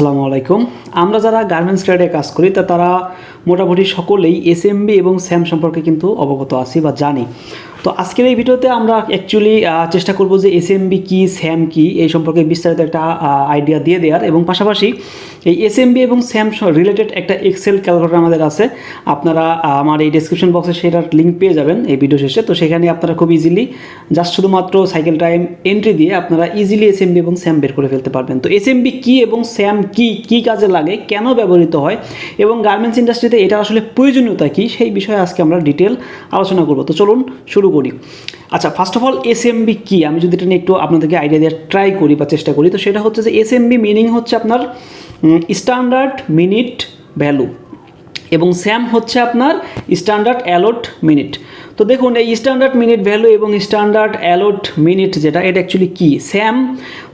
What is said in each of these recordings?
আসসালামু আলাইকুম। আমরা যারা গার্মেন্টস ট্রেডে কাজ করি, তা তারা মোটামুটি সকলেই এসএমবি এবং স্যাম সম্পর্কে কিন্তু অবগত আছি বা জানি। তো আজকের এই ভিডিওতে আমরা অ্যাকচুয়ালি চেষ্টা করব যে এস এসএমবি কি স্যাম কি, এই সম্পর্কে বিস্তারিত একটা আইডিয়া দিয়ে দেওয়ার এবং পাশাপাশি এই এসএমবি এবং স্যাম রিলেটেড একটা এক্সেল ক্যালকুলেটর আমাদের আছে। আপনারা আমার এই ডিসক্রিপশন বক্সে সেটার লিঙ্ক পেয়ে যাবেন এই ভিডিও শেষে। তো সেখানে আপনারা খুব ইজিলি জাস্ট শুধুমাত্র সাইকেল টাইম এন্ট্রি দিয়ে আপনারা ইজিলি এসএমবি এবং স্যাম বের করে ফেলতে পারবেন। তো এসএমবি কি এবং স্যাম কি কি কাজে লাগে, কেন ব্যবহৃত হয় এবং গার্মেন্টস ইন্ডাস্ট্রিতে এটা আসলে প্রয়োজনীয়তা কি, সেই বিষয়ে আজকে আমরা ডিটেল আলোচনা করব। তো চলুন শুরু করি। আচ্ছা ফার্স্ট অফ অল এসএমবি কি? আমি যদি এটা নিয়ে একটু আপনাদেরকে আইডিয়া দেওয়ার ট্রাই করি বা চেষ্টা করি, তো সেটা হচ্ছে যে এসএমবি মিনিং হচ্ছে আপনার স্ট্যান্ডার্ড মিনিট ভ্যালু এবং স্যাম হচ্ছে আপনার স্ট্যান্ডার্ড অ্যালোট মিনিট তো দেখুন, এই স্ট্যান্ডার্ড মিনিট ভ্যালু এবং স্ট্যান্ডার্ড অ্যালোট মিনিট যেটা, এটা অ্যাকচুয়ালি কী? স্যাম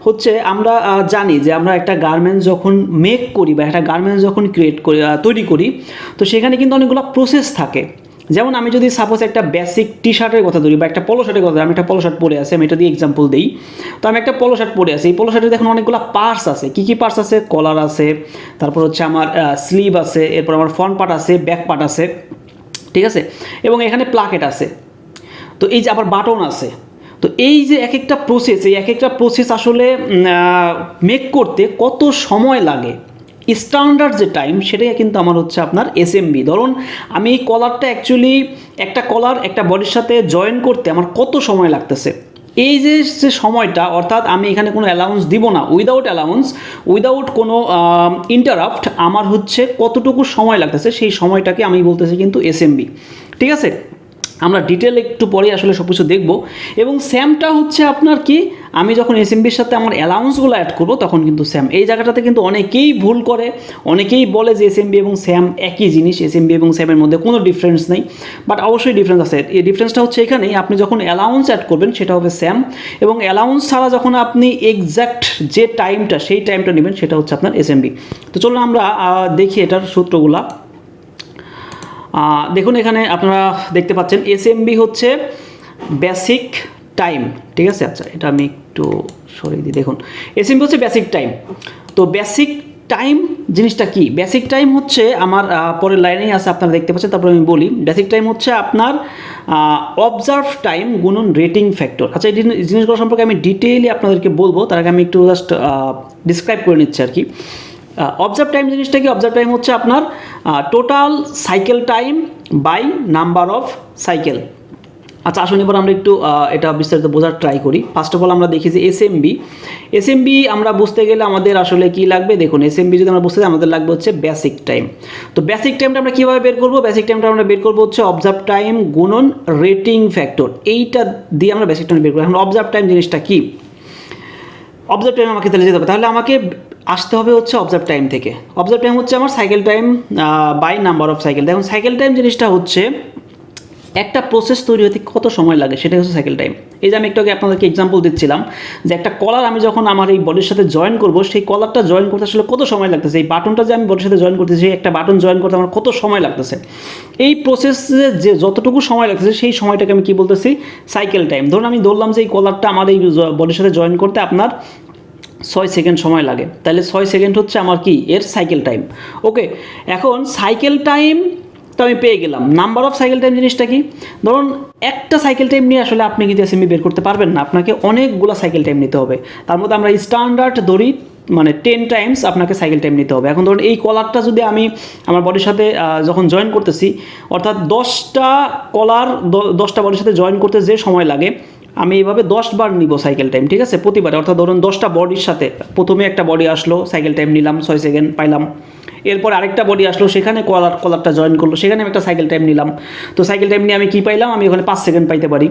হচ্ছে আমরা জানি যে আমরা একটা গার্মেন্টস যখন মেক করি বা একটা গার্মেন্টস যখন ক্রিয়েট করি তৈরি করি, তো সেখানে কিন্তু অনেকগুলো প্রসেস থাকে। যেমন আমি যদি সাপোজ একটা বেসিক টি শার্টের কথা ধরি বা একটা পলো শার্টের কথা ধরি, আমি একটা পলো শার্ট পরে আছি আমি এটা দিয়ে এক্সাম্পল দিই। তো আমি একটা পলো শার্ট পরে আছি এই পলো শার্টে দেখুন অনেকগুলো পার্টস আছে। কী কী পার্টস আছে? কলার আছে তারপর হচ্ছে আমার স্লিভ আছে এরপর আমার ফ্রন্ট পার্ট আছে ব্যাক পার্ট আছে ঠিক আছে? এবং এখানে প্লাকেট আছে। তো এই যে আবার বাটন আছে। তো এই যে এক একটা প্রসেস এই এক একটা প্রসেস আসলে মেক করতে কত সময় লাগে? স্ট্যান্ডার্ড যে টাইম সেটাই কিন্তু আমার হচ্ছে আপনার এসএমবি ধরুন, আমি এই কলারটা অ্যাকচুয়ালি একটা কলার একটা বডির সাথে জয়েন করতে আমার কত সময় লাগতেছে? এই যে যে সময়টা, অর্থাৎ আমি এখানে কোনো অ্যালাউন্স দিব না উইদাউট অ্যালাউন্স উইদাউট কোনো ইন্টারাপ্ট আমার হচ্ছে কতটুকু সময় লাগতেছে, সেই সময়টাকে আমি বলতেছি কিন্তু এসএমবি ঠিক আছে? আমরা ডিটেল একটু পরে আসলে সব কিছু দেখব। এবং স্যামটা হচ্ছে আপনার কি, আমি যখন এসএমবির সাথে আমার অ্যালাউন্সগুলো অ্যাড করব, তখন কিন্তু স্যাম এই জায়গাটাতে কিন্তু অনেকেই ভুল করে, অনেকেই বলে যে এসএমবি এবং স্যাম একই জিনিস এসএমবি এবং স্যামের মধ্যে কোনো ডিফারেন্স নেই। বাট অবশ্যই ডিফারেন্স আছে। এই ডিফারেন্সটা হচ্ছে এখানেই, আপনি যখন অ্যালাউন্স অ্যাড করবেন, সেটা হবে স্যাম এবং অ্যালাউন্স ছাড়া যখন আপনি এক্স্যাক্ট যে টাইমটা সেই টাইমটা নেবেন, সেটা হচ্ছে আপনার এসএমবি তো চলুন আমরা দেখি এটার সূত্রগুলা। দেখুন এখানে আপনারা দেখতে পাচ্ছেন এসএমবি হচ্ছে বেসিক টাইম ঠিক আছে? আচ্ছা এটা আমি একটু সরিয়ে দিই, দেখুন। এসএমবি হচ্ছে বেসিক টাইম তো বেসিক টাইম জিনিসটা কি? বেসিক টাইম হচ্ছে আমার পরের লাইনেই আছে, আপনারা দেখতে পাচ্ছেন, তারপরে আমি বলি। বেসিক টাইম হচ্ছে আপনার অবজার্ভ টাইম গুণন রেটিং ফ্যাক্টর আচ্ছা এই জিনিস- জিনিসগুলো সম্পর্কে আমি ডিটেইলি আপনাদেরকে বলব, তার আগে আমি একটু জাস্ট ডিসক্রাইব করে নিচ্ছি আর কি। অবজার্ভ টাইম জিনিসটা কি? অবজার্ভ টাইম হচ্ছে আপনার total cycle time by number of cycle আচ্ছা আসুন এবার আমরা একটু এটা বিস্তারিত বোঝার ট্রাই করি। ফার্স্ট অফ অল আমরা দেখি যে এসএমবি এসএমবি আমরা বুঝতে গেলে আমাদের আসলে কি লাগবে? দেখুন এস এসএমবি যদি আমরা বুঝতে যাই, আমাদের লাগবে হচ্ছে বেসিক টাইম তো বেসিক টাইমটা আমরা কীভাবে বের করব? বেসিক টাইমটা আমরা বের করব হচ্ছে অবজার্ভ টাইম গুণন রেটিং ফ্যাক্টর এইটা দিয়ে আমরা বেসিক টাইম বের করব। এখন অবজার্ভ টাইম জিনিসটা কী? অবজার্ভ টাইম আমাকে তাহলে যেতে হবে। তাহলে আমাকে আসতে হবে হচ্ছে অবজার্ভ টাইম থেকে। অবজার্ভ টাইম হচ্ছে আমার cycle time by number of cycle দেখুন সাইকেল টাইম জিনিসটা হচ্ছে একটা প্রসেস তৈরি হতে কত সময় লাগে, সেটাই হচ্ছে সাইকেল টাইম এই যে আমি একটু আগে আপনাদেরকে এক্সাম্পল দিচ্ছিলাম যে একটা কলার আমি যখন আমার এই বডির সাথে জয়েন করব, সেই কলারটা জয়েন করতে আসলে কত সময় লাগতেছে? এই বাটনটা যে আমি বডির সাথে জয়েন করতেছি একটা বাটন জয়েন করতে আমার কত সময় লাগতেছে? এই প্রসেসে যে যতটুকু সময় লাগতেছে, সেই সময়টাকে আমি কি বলতেছি? সাইকেল টাইম ধরুন, আমি ধরলাম যে এই কলারটা আমার এই বডির সাথে জয়েন করতে আপনার ছয় সেকেন্ড সময় লাগে। তাহলে ছয় সেকেন্ড হচ্ছে আমার কি? এর সাইকেল টাইম ওকে এখন সাইকেল টাইম তো আমি পেয়ে গেলাম। নাম্বার অফ সাইকেল টাইম জিনিসটা কি? ধরুন একটা সাইকেল টাইম নিয়ে আসলে আপনি কিন্তু এসএমবি বের করতে পারবেন না। আপনাকে অনেকগুলো সাইকেল টাইম নিতে হবে। তার মধ্যে আমরা স্ট্যান্ডার্ড ধরি মানে টেন টাইমস আপনাকে সাইকেল টাইম নিতে হবে। এখন ধরুন এই কলারটা যদি আমি আমার বডির সাথে যখন জয়েন করতেছি, অর্থাৎ দশটা কলার দশটা বডির সাথে জয়েন করতে যে সময় লাগে আমি এইভাবে দশ বার নিব সাইকেল টাইম ঠিক আছে? প্রতিবারে, অর্থাৎ ধরুন দশটা বডির সাথে, প্রথমে একটা বডি আসলো সাইকেল টাইম নিলাম, ছয় সেকেন্ড পাইলাম। এরপর আরেকটা বডি আসলো, সেখানে কলার কলারটা জয়েন করল, সেখানে আমি একটা সাইকেল টাইম নিলাম। তো সাইকেল টাইম নিয়ে আমি কী পাইলাম? আমি ওখানে পাঁচ সেকেন্ড পাইতে পারি।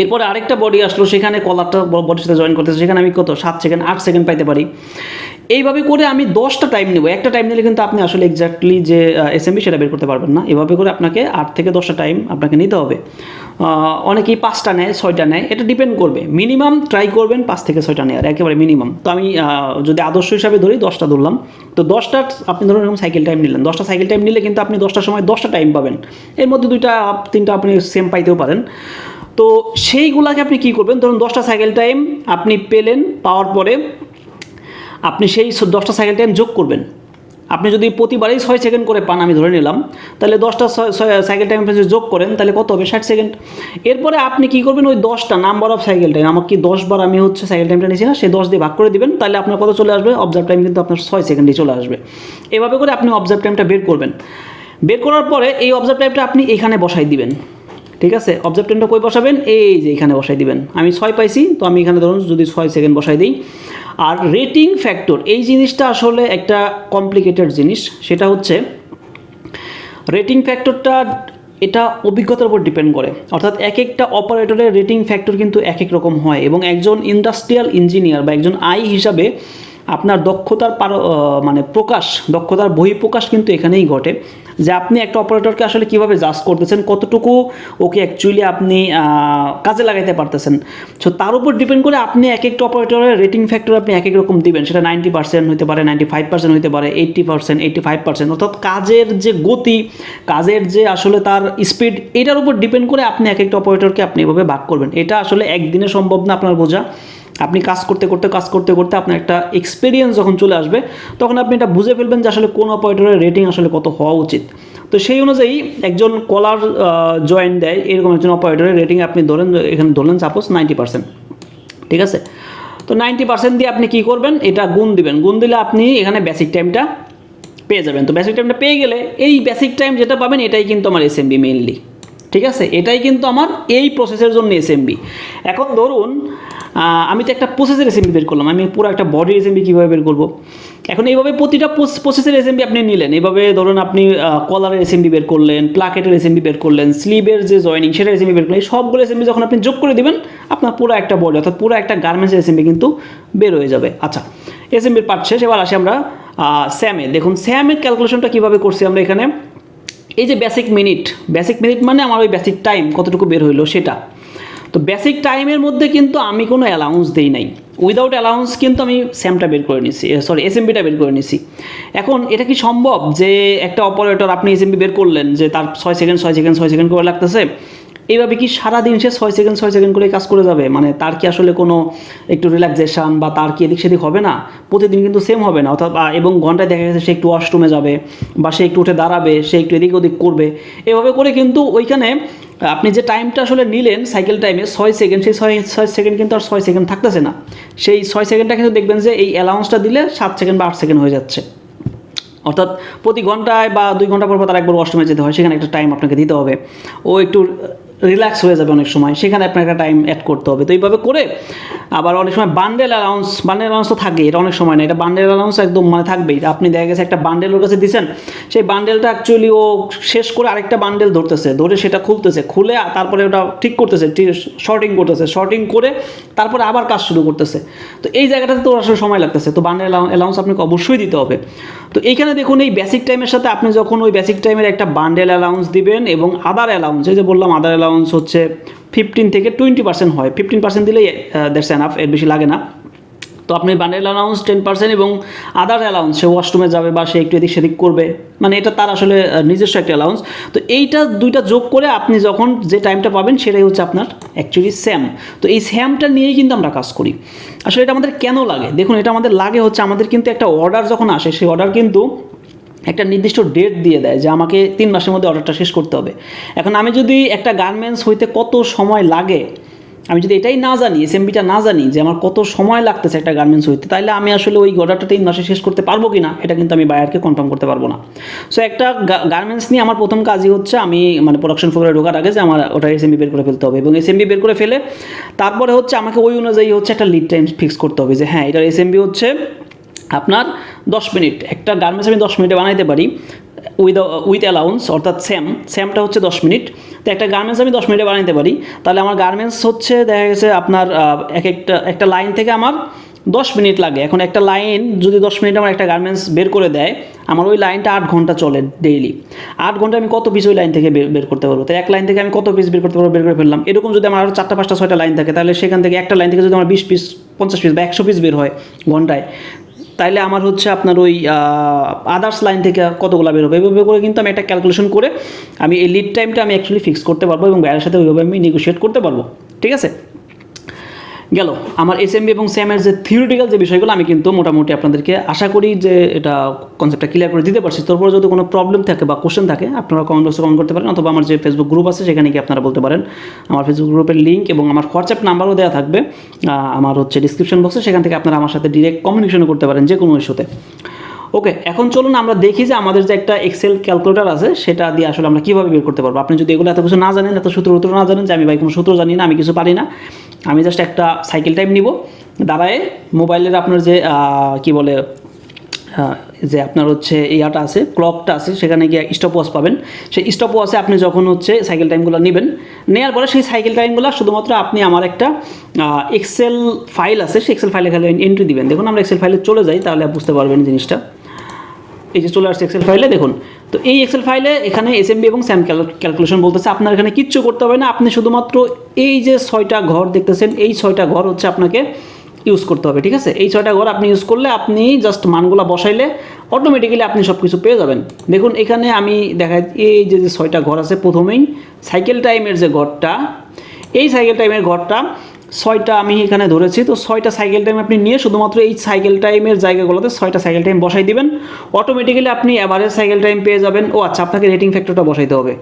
এরপরে আরেকটা বডি আসলো, সেখানে কলারটা বডির সাথে জয়েন করতেছে, সেখানে আমি কত? সাত সেকেন্ড আট সেকেন্ড পাইতে পারি। এইভাবে করে আমি দশটা টাইম নেব। একটা টাইম নিলে কিন্তু আপনি আসলে এক্স্যাক্টলি যে এসএমবি সেটা বের করতে পারবেন না। এভাবে করে আপনাকে আট থেকে দশটা টাইম আপনাকে নিতে হবে। অনেকেই পাঁচটা নেয়, ছয়টা নেয়। এটা ডিপেন্ড করবে। মিনিমাম ট্রাই করবেন পাঁচ থেকে ছয়টা নেওয়ার, একেবারে মিনিমাম তো আমি যদি আদর্শ হিসাবে ধরি, দশটা ধরলাম। তো দশটা আপনি ধরুন এরকম সাইকেল টাইম নিলেন। দশটা সাইকেল টাইম নিলে কিন্তু আপনি দশটার সময় দশটা টাইম পাবেন। এর মধ্যে দুইটা, তিনটা আপনি সেম পাইতেও পারেন। তো সেইগুলাকে আপনি কী করবেন? ধরুন দশটা সাইকেল টাইম আপনি পেলেন, পাওয়ার পরে আপনি সেই দশটা সাইকেল টাইম যোগ করবেন। আপনি যদি প্রতিবারেই ছয় সেকেন্ড করে পান, আমি ধরে নিলাম, তাহলে দশটা সাইকেল টাইম আপনি যোগ করেন, তাহলে কত হবে? ষাট সেকেন্ড এরপরে আপনি কি করবেন? ওই দশটা নাম্বার অফ সাইকেল টাইম আমাকে কি দশবার আমি হচ্ছে সাইকেল টাইমটা নিয়েছি না, সেই দশ দিয়ে ভাগ করে দিবেন, তাহলে আপনার কত চলে আসবে? অবজার্ভ টাইম কিন্তু আপনার ছয় সেকেন্ডে চলে আসবে। এভাবে করে আপনি অবজার্ভ টাইমটা বের করবেন। বের করার পরে এই অবজার্ভ টাইমটা আপনি এখানে বসাই দিবেন। ঠিক আছে? অবজার্ভ টাইমটা কই বসাবেন? এই যে এখানে বসাই দিবেন। আমি ছয় পাইছি, তো আমি এখানে ধরুন যদি ছয় সেকেন্ড বসাই দিই আর রেটিং ফ্যাক্টর এই জিনিসটা আসলে একটা কমপ্লিকেটেড জিনিস। সেটা হচ্ছে রেটিং ফ্যাক্টরটা এটা অভিজ্ঞতার উপর ডিপেন্ড করে। অর্থাৎ এক একটা অপারেটরের রেটিং ফ্যাক্টর কিন্তু এক এক রকম হয় এবং একজন ইন্ডাস্ট্রিয়াল ইঞ্জিনিয়ার বা একজন আই হিসাবে আপনার দক্ষতার মানে প্রকাশ, দক্ষতার বহিঃপ্রকাশ কিন্তু এখানেই ঘটে। যে আপনি একটা অপারেটরকে আসলে কীভাবে জাজ করতেছেন, কতটুকু ওকে অ্যাকচুয়ালি আপনি কাজে লাগাইতে পারতেছেন। সো তার উপর ডিপেন্ড করে আপনি এক একটা অপারেটরের রেটিং ফ্যাক্টর আপনি এক এক রকম দিবেন। সেটা নাইনটি পার্সেন্ট হতে পারে নাইনটি ফাইভ পার্সেন্ট হতে পারে eighty percent eighty five percent অর্থাৎ কাজের যে গতি, কাজের যে আসলে তার স্পিড এটার উপর ডিপেন্ড করে আপনি এক একটা অপারেটরকে আপনি এভাবে ভাগ করবেন। এটা আসলে একদিনে সম্ভব না আপনার বোঝা। আপনি কাজ করতে করতে, কাজ করতে করতে আপনার একটা এক্সপিরিয়েন্স যখন চলে আসবে, তখন আপনি এটা বুঝে ফেলবেন যে আসলে কোন অপারেটরের রেটিং আসলে কত হওয়া উচিত। তো সেই অনুযায়ী একজন কলার জয়েন দেয়, এরকম একজন অপারেটরের রেটিং আপনি ধরেন, এখানে ধরলেন সাপোজ নাইনটি পার্সেন্ট ঠিক আছে? তো নাইনটি পার্সেন্ট দিয়ে আপনি কী করবেন? এটা গুণ দিবেন। গুণ দিলে আপনি এখানে বেসিক টাইমটা পেয়ে যাবেন। তো বেসিক টাইমটা পেয়ে গেলে এই বেসিক টাইম যেটা পাবেন, এটাই কিন্তু আমার এসএমবি মেইনলি ঠিক আছে? এটাই কিন্তু আমার এই প্রসেসের জন্য এসএমবি এখন ধরুন আমি তো একটা প্রসেসের এসএমবি বের করলাম। আমি পুরো একটা বডির এসএমবি কীভাবে বের করব? এখন এইভাবে প্রতিটা প্রসেসের এসএমবি আপনি নিলেন। এইভাবে ধরুন আপনি কলারের এসএমবি বের করলেন প্লাকেটের এসএমবি বের করলেন স্লিভের যে জয়েনিং সেটার এসএমবি বের করলেন সবগুলো এসএমবি যখন আপনি যোগ করে দিবেন, আপনার পুরো একটা বডি অর্থাৎ পুরো একটা গার্মেন্টসের এসএমবি কিন্তু বের হয়ে যাবে। আচ্ছা এসএমবির পার্ট শেষ। এবার আসি আমরা স্যামে দেখুন স্যামের ক্যালকুলেশনটা কীভাবে করছি আমরা এখানে? এই যে বেসিক মিনিট বেসিক মিনিট মানে আমার ওই বেসিক টাইম কতটুকু বের হইল সেটা। তো বেসিক টাইমের মধ্যে কিন্তু আমি কোনো অ্যালাউন্স দিই নাই। উইদাউট অ্যালাউন্স কিন্তু আমি স্যামটা বের করে নিছি সরি এসএমবিটা বের করে নিছি। এখন এটা কি সম্ভব যে একটা অপারেটর আপনি এসএমবি বের করলেন যে তার ছয় সেকেন্ড ছয় সেকেন্ড ছয় সেকেন্ড করে লাগতেছে? এইভাবে কি সারাদিন সে ছয় সেকেন্ড ছয় সেকেন্ড করে কাজ করে যাবে? মানে তার কি আসলে কোনো একটু রিল্যাক্সেশন বা তার কি এদিক সেদিক হবে না? প্রতিদিন কিন্তু সেম হবে না। অর্থাৎ এবং ঘন্টায় দেখা গেছে সে একটু ওয়াশরুমে যাবে বা সে একটু উঠে দাঁড়াবে, সে একটু এদিক ওদিক করবে। এভাবে করে কিন্তু ওইখানে আপনি যে টাইমটা আসলে নিলেন সাইকেল টাইমে ছয় সেকেন্ড সেই ছয় ছয় সেকেন্ড কিন্তু আর ছয় সেকেন্ড থাকতেছে না। সেই ছয় সেকেন্ডটা কিন্তু দেখবেন যে এই অ্যালাউন্সটা দিলে সাত সেকেন্ড বা আট সেকেন্ড হয়ে যাচ্ছে। অর্থাৎ প্রতি ঘন্টায় বা দুই ঘণ্টা পর পর তার একবার ওয়াশরুমে যেতে হয়, সেখানে একটা টাইম আপনাকে দিতে হবে। ও একটু রিল্যাক্স হয়ে যাবে অনেক সময়। সেখানে আপনার একটা টাইম অ্যাড করতে হবে। তো এইভাবে করে আবার অনেক সময় বান্ডেল অ্যালাউন্স বান্ডেল অ্যালাউন্স তো থাকে এটা অনেক সময় না। এটা বান্ডেল অ্যালাউন্স একদম মানে থাকবেই। আপনি দেখা গেছে একটা বান্ডেল ওর কাছে দিচ্ছেন সেই বান্ডেলটা অ্যাকচুয়ালি ও শেষ করে আরেকটা বান্ডেল ধরতেছে, ধরে সেটা খুলতেছে, খুলে তারপরে ওটা ঠিক করতেছে শর্টিং করতেছে শর্টিং করে তারপরে আবার কাজ শুরু করতেছে। তো এই জায়গাটাতে তো আসলে সময় লাগতেছে। তো বান্ডেল অ্যালাউন্স আপনাকে অবশ্যই দিতে হবে। তো এইখানে দেখুন, এই বেসিক টাইমের সাথে আপনি যখন ওই বেসিক টাইমের একটা বান্ডেল অ্যালাউন্স দিবেন এবং আদার অ্যালাউন্স এই যে বললাম আদার অ্যালাউন্স হচ্ছে ফিফটিন থেকে টোয়েন্টি পার্সেন্ট হয়। ফিফটিন পার্সেন্ট দিলেই দ্যাটস এনাফ এর বেশি লাগে না। তো আপনি বান্ডেল অ্যালাউন্স টেন পার্সেন্ট এবং আদার অ্যালাউন্স সে ওয়াশরুমে যাবে বা সে একটু এদিক সেদিক করবে মানে এটা তার আসলে নিজস্ব একটা অ্যালাউন্স তো এইটা দুইটা যোগ করে আপনি যখন যে টাইমটা পাবেন, সেটাই হচ্ছে আপনার অ্যাকচুয়ালি স্যাম তো এই স্যামটা নিয়েই কিন্তু আমরা কাজ করি। আসলে এটা আমাদের কেন লাগে? দেখুন, এটা আমাদের লাগে হচ্ছে আমাদের কিন্তু একটা অর্ডার যখন আসে, সেই অর্ডার কিন্তু একটা নির্দিষ্ট ডেট দিয়ে দেয় যে আমাকে তিন মাসের মধ্যে অর্ডারটা শেষ করতে হবে। এখন আমি যদি একটা গার্মেন্টস হইতে কত সময় লাগে, আমি যদি এটাই না জানি এসএমবিটা না জানি যে আমার কত সময় লাগতেছে একটা গার্মেন্টস হইতে তাহলে আমি আসলে ওই অর্ডারটা তিন মাসে শেষ করতে পারব কি না এটা কিন্তু আমি বায়ারকে কনফার্ম করতে পারব না। সো একটা গার্মেন্টস নিয়ে আমার প্রথম কাজই হচ্ছে আমি মানে প্রোডাকশন ফ্লোরে ঢোকার আগে যে আমার ওটা এসএমবি বের করে ফেলতে হবে এবং এসএমবি বের করে ফেলে তারপরে হচ্ছে আমাকে ওই অনুযায়ী হচ্ছে একটা লিড টাইম ফিক্স করতে হবে যে হ্যাঁ এটার এসএমবি হচ্ছে আপনার দশ মিনিট, একটা গার্মেন্টস আমি দশ মিনিটে বানাইতে পারি উইথ উইথ অ্যালাউন্স অর্থাৎ স্যাম স্যামটা হচ্ছে দশ মিনিট। তো একটা গার্মেন্টস আমি দশ মিনিটে বানাইতে পারি, তাহলে আমার গার্মেন্টস হচ্ছে, দেখা গেছে আপনার এক একটা একটা লাইন থেকে আমার দশ মিনিট লাগে। এখন একটা লাইন যদি দশ মিনিট আমার একটা গার্মেন্টস বের করে দেয়, আমার ওই লাইনটা আট ঘণ্টা চলে ডেইলি আট ঘণ্টা আমি কত পিস ওই লাইন থেকে বের করতে পারব? তো এক লাইন থেকে আমি কত পিস বের করতে পারব? বের করে ফেললাম। এরকম যদি আমার আরও চারটা, পাঁচটা, ছয়টা লাইন থাকে, তাহলে সেখান থেকে একটা লাইন থেকে যদি আমার বিশ পিস পঞ্চাশ পিস বা একশো পিস বের হয় ঘন্টায় তাইলে আমার হচ্ছে আপনার ওই আদার্স লাইন থেকে কতগুলো বেরোবে এভাবে করে কিন্তু আমি একটা ক্যালকুলেশন করে আমি এই লিড টাইমটা আমি অ্যাকচুয়ালি ফিক্স করতে পারব এবং বাইরের সাথে ওইভাবে আমি নেগোশিয়েট করতে পারব। ঠিক আছে? গেল। আমার এসএমবি এবং স্যামের যে থিওরিটিক্যাল যে বিষয়গুলো, আমি কিন্তু মোটামুটি আপনাদেরকে আশা করি যে এটা কনসেপ্টটা ক্লিয়ার করে দিতে পারছি। তারপরে যদি কোনো প্রবলেম থাকে বা কোশ্চেন থাকে, আপনারা কমেন্ট বক্সে কমেন্ট করতে পারেন, অথবা আমার যে ফেসবুক গ্রুপ আছে, সেখানে গিয়ে আপনারা বলতে পারেন। আমার ফেসবুক গ্রুপের লিঙ্ক এবং আমার হোয়াটসঅ্যাপ নাম্বারও দেওয়া থাকবে। আমার হচ্ছে ডিসক্রিপশন বক্সে সেখান থেকে আপনারা আমার সাথে ডিরেক্ট কমিউনিকেশন করতে পারেন যে কোনো ইস্যুতে ওকে এখন চলুন আমরা দেখি যে আমাদের যে একটা এক্সেল ক্যালকুলেটার আছে, সেটা দিয়ে আসলে আমরা কীভাবে বের করতে পারব। আপনি যদি এগুলো এত কিছু না জানেন, এত সূত্র উত্তর না জানেন যে আমি ভাই কোনো সূত্র জানি না, আমি কিছু পারি না আমি জাস্ট একটা সাইকেল টাইম নিব। দাঁড়ায় মোবাইলের আপনার যে কি বলে যে আপনার হচ্ছে ইয়াটা আছে ক্লকটা আছে, সেখানে গিয়ে স্টপ ওয়াচ পাবেন। সেই স্টপ ওয়াচে আপনি যখন হচ্ছে সাইকেল টাইমগুলো নেবেন নেওয়ার পরে সেই সাইকেল টাইমগুলো শুধুমাত্র আপনি আমার একটা এক্সেল ফাইল আছে, সেই এক্সেল ফাইলে খালি এন্ট্রি দিবেন। দেখুন আমরা এক্সেল ফাইলে চলে যাই, তাহলে বুঝতে পারবেন জিনিসটা। এই যে চলে আসছে এক্সেল ফাইলে দেখুন। তো এই এক্সেল ফাইলে এখানে এসএমবি এবং স্যাম ক্যালকুলেশন বলতেছে, আপনার এখানে কিচ্ছু করতে হবে না, আপনি শুধুমাত্র এই যে ছয়টা ঘর দেখতেছেন, এই ছয়টা ঘর হচ্ছে আপনাকে ইউজ করতে হবে, ঠিক আছে? এই ছয়টা ঘর আপনি ইউজ করলে আপনি জাস্ট মানগুলো বসাইলে অটোমেটিক্যালি আপনি সব কিছু পেয়ে যাবেন। দেখুন, এখানে আমি দেখাই, এই যে ছয়টা ঘর আছে প্রথমেই সাইকেল টাইমের যে ঘরটা, এই সাইকেল টাইমের ঘরটা ছয়টা আমি এখানে ধরেছি, তো ছয়টা সাইকেল টাইম আপনি নিয়ে শুধুমাত্র এই সাইকেল টাইমের জায়গাগুলোতে ছয়টা সাইকেল টাইম বসাই দিবেন। অটোমেটিক্যালি আপনি অ্যাভারেজ সাইকেল টাইম পেয়ে যাবেন। ও আচ্ছা আপনাকে রেটিং ফ্যাক্টরটা বসাইতে হবে।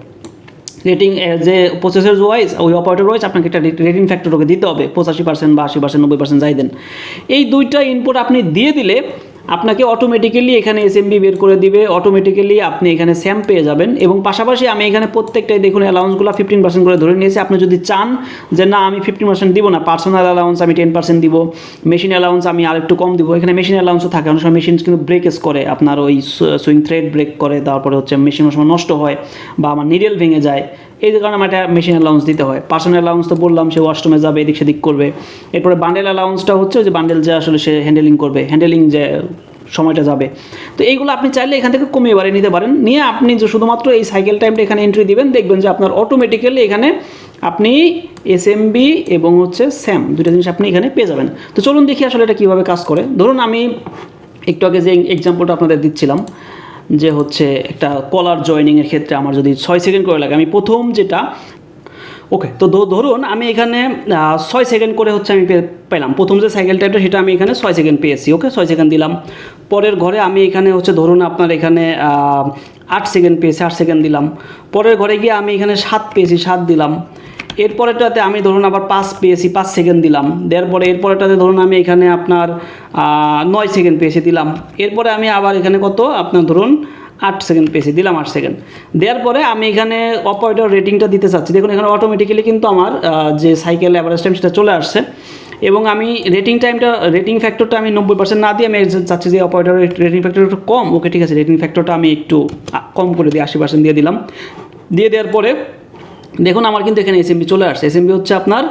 রেটিং যে প্রসেসর ওয়াইজ ওই অপারেটর ওয়াইজ আপনাকে একটা রেটিং ফ্যাক্টর ওকে দিতে হবে। পঁচাশি পার্সেন্ট বা আশি পার্সেন্ট নব্বই পার্সেন্ট যাই দেন। এই দুইটা ইনপুট আপনি দিয়ে দিলে আপনাকে অটোমেটিক্যালি এখানে এসএমবি বের করে দিবে অটোমেটিক্যালি আপনি এখানে স্যাম পেয়ে যাবেন এবং পাশাপাশি আমি এখানে প্রত্যেকটাই দেখুন অ্যালাউন্সগুলো ফিফটিন পার্সেন্ট করে ধরে নিয়েছি। আপনি যদি চান যে না, আমি ফিফটিন পার্সেন্ট দিব না পার্সোনাল অ্যালাউন্স আমি টেন পার্সেন্ট দিব মেশিন অ্যালাউন্স আমি আর একটু কম দিব, এখানে মেশিন অ্যালাউন্সও থাকে। অনেক সময় মেশিন কিন্তু ব্রেকেজ করে, আপনার ওই সুইং থ্রেড ব্রেক করে, তারপরে হচ্ছে মেশিন অনেক সময় নষ্ট হয় বা আমার নিডেল ভেঙে যায়। এই কারণে আমার একটা মেশিন অ্যালাউন্স দিতে হয়। পার্সোনাল অ্যালাউন্স তো বললাম, সে ওয়াশরুমে যাবে, এদিক সেদিক করবে। এরপরে বান্ডেল অ্যালাউন্সটা হচ্ছে যে বান্ডেল যে আসলে সে হ্যান্ডেলিং করবে হ্যান্ডেলিং যে সময়টা যাবে। তো এইগুলো আপনি চাইলে এখান থেকে কমিয়ে বাড়িয়ে নিতে পারেন। নিয়ে আপনি যে শুধুমাত্র এই সাইকেল টাইমটা এখানে এন্ট্রি দিবেন, দেখবেন যে আপনার অটোমেটিক্যালি এখানে আপনি এসএমবি এবং হচ্ছে স্যাম দুটো জিনিস আপনি এখানে পেয়ে যাবেন। তো চলুন দেখি আসলে এটা কীভাবে কাজ করে। ধরুন আমি একটু আগে যে এক্সাম্পলটা আপনাদের দিচ্ছিলাম। যে হচ্ছে একটা কলার জয়েনিংয়ের ক্ষেত্রে আমার যদি ছয় সেকেন্ড করে লাগে, আমি প্রথম যেটা ওকে তো ধরুন আমি এখানে ছয় সেকেন্ড করে হচ্ছে আমি পেলাম। প্রথম যে সাইকেল টাইপটা সেটা আমি এখানে ছয় সেকেন্ড পেয়েছি ওকে ছয় সেকেন্ড দিলাম। পরের ঘরে আমি এখানে হচ্ছে ধরুন আপনার এখানে আট সেকেন্ড পেয়েছি, আট সেকেন্ড দিলাম। পরের ঘরে গিয়ে আমি এখানে সাত পেয়েছি, সাত দিলাম। এরপরেটাতে আমি ধরুন আবার পাঁচ পেয়েছি, পাঁচ সেকেন্ড দিলাম। দেওয়ার পরে এরপরেটাতে ধরুন আমি এখানে আপনার নয় সেকেন্ড পেয়েছি, দিলাম। এরপরে আমি আবার এখানে কত? আপনার ধরুন আট সেকেন্ড পেয়েছি, দিলাম আট সেকেন্ড দেওয়ার পরে আমি এখানে অপারেটর রেটিংটা দিতে চাচ্ছি। দেখুন, এখানে অটোমেটিক্যালি কিন্তু আমার যে সাইকেল অ্যাভারেজ টাইম সেটা চলে আসছে। এবং আমি রেটিং টাইমটা রেটিং ফ্যাক্টরটা আমি নব্বই পার্সেন্ট না দিয়ে আমি চাচ্ছি যে অপারেটরের রেটিং ফ্যাক্টর একটু কম। ওকে, ঠিক আছে রেটিং ফ্যাক্টরটা আমি একটু কম করে দিই আশি পার্সেন্ট দিয়ে দিলাম। দিয়ে দেওয়ার পরে দেখুন, আমার কিন্তু এখানে এসএমবি চলে আসছে। এসএমবি হচ্ছে আপনার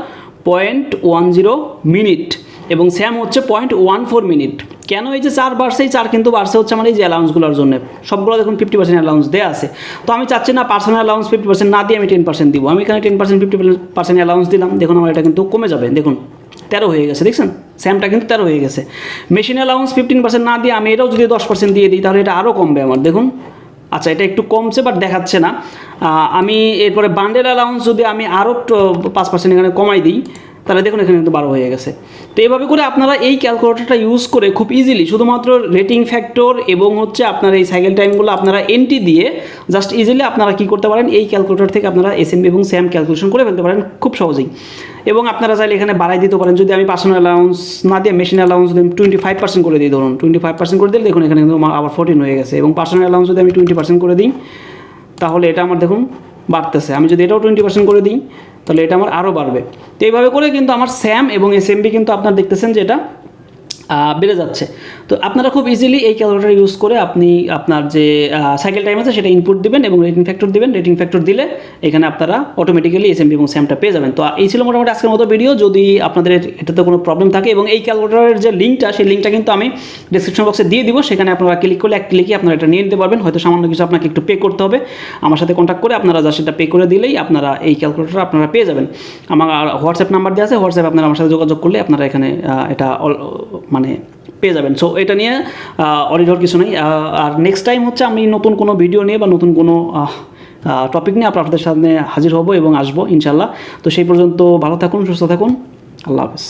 পয়েন্ট ওয়ান জিরো মিনিট এবং স্যাম হচ্ছে পয়েন্ট ওয়ান ফোর মিনিট কেন এই যে চার বাড়ছে? এই চার কিন্তু বাড়ছে হচ্ছে আমার এই যে অ্যালাউন্সগুলোর জন্য। সবগুলো দেখুন ফিফটি পার্সেন্ট অ্যালাউন্স দেওয়া আছে। তো আমি চাচ্ছি না পার্সোনাল অ্যালাউন্স ফিফটি পার্সেন্ট না দিয়ে আমি টেন পার্সেন্ট দিব। আমি এখানে ten percent fifty percent allowance দিলাম। দেখুন, আমার এটা কিন্তু কমে যাবে। দেখুন, তেরো হয়ে গেছে, দেখছেন? স্যামটা কিন্তু তেরো হয়ে গেছে। মেশিন অ্যালাউন্স ফিফটিন পার্সেন্ট না দিয়ে আমি এটাও যদি দশ পার্সেন্ট দিয়ে দিই, তাহলে এটা আরও কমবে আমার। দেখুন আচ্ছা এটা একটু কমছে বাট দেখাচ্ছে না। আমি এরপরে বান্ডেল অ্যালাউন্স যদি আমি আরও পাঁচ পার্সেন্ট এখানে কমাই দিই তাহলে দেখুন এখানে কিন্তু বারো হয়ে গেছে। তো এইভাবে করে আপনারা এই ক্যালকুলেটরটা ইউজ করে খুব ইজিলি শুধুমাত্র রেটিং ফ্যাক্টর এবং হচ্ছে আপনার এই সাইকেল টাইমগুলো আপনারা এন্ট্রি দিয়ে জাস্ট ইজিলি আপনারা কী করতে পারেন? এই ক্যালকুলেটর থেকে আপনারা এসএমবি এবং স্যাম ক্যালকুলেশন করে ফেলতে পারেন খুব সহজেই। এবং আপনারা চাইলে এখানে বাড়াই দিতে পারেন। যদি আমি পার্সোনাল অ্যালাউন্স না দিয়ে মেশিন অ্যালাউন্স যদি টোয়েন্টি ফাইভ পার্সেন্ট করে দিই। ধরুন টোয়েন্টি ফাইভ পার্সেন্ট করে দিলে দেখুন এখানে কিন্তু আবার ফোরটিন হয়ে গেছে। এবং পার্সোনাল অ্যালাউন্স যদি আমি টোয়েন্টি পার্সেন্ট করে দিই, তাহলে এটা আমার দেখুন বাড়তেছে। আমি যদি এটাও টোয়েন্টি পার্সেন্ট করে দিই তাহলে এটা আমার আরও বাড়বে। তো এইভাবে করে কিন্তু আমার স্যাম এবং এস কিন্তু আপনার দেখতেছেন যে এটা বেড়ে যাচ্ছে। তো আপনারা খুব ইজিলি এই ক্যালকুলেটার ইউজ করে আপনি আপনার যে সাইকেল টাইম আছে সেটা ইনপুট দিবেন এবং রেটিং ফ্যাক্টর দিবেন। রেটিং ফ্যাক্টর দিলে এখানে আপনারা অটোমেটিক্যালি এসএমবি এবং স্যামটা পেয়ে যাবেন। তো এই ছিল মোটামুটি আজকের মতো ভিডিও যদি আপনাদের এটাতে কোনো প্রবলেম থাকে এবং এই ক্যালকুলেটারের যে লিঙ্কটা সেই লিঙ্কটা কিন্তু আমি ডিসক্রিপশন বক্সে দিয়ে দিব। সেখানে আপনারা ক্লিক করলে এক ক্লিকই আপনারা এটা নিয়ে নিতে পারবেন। হয়তো সামান্য কিছু আপনাকে একটু পে করতে হবে। আমার সাথে কন্ট্যাক্ট করে আপনারা যা সেটা পে করে দিলেই আপনারা এই ক্যালকুলেটার আপনারা পেয়ে যাবেন। আমার হোয়াটসঅ্যাপ নাম্বার দেওয়া আছে। হোয়াটসঅ্যাপ আপনারা আমার সাথে যোগাযোগ করলে আপনারা এখানে এটা মানে পেয়ে যাবেন। সো এটা নিয়ে অরিডর কিছু নেই। আর নেক্সট টাইম হচ্ছে আমি নতুন কোনো ভিডিও নিয়ে বা নতুন কোনো টপিক নিয়ে আপনাদের সামনে হাজির হব এবং আসব, ইনশাল্লাহ। তো সেই পর্যন্ত ভালো থাকুন, সুস্থ থাকুন। আল্লাহ হাফেজ।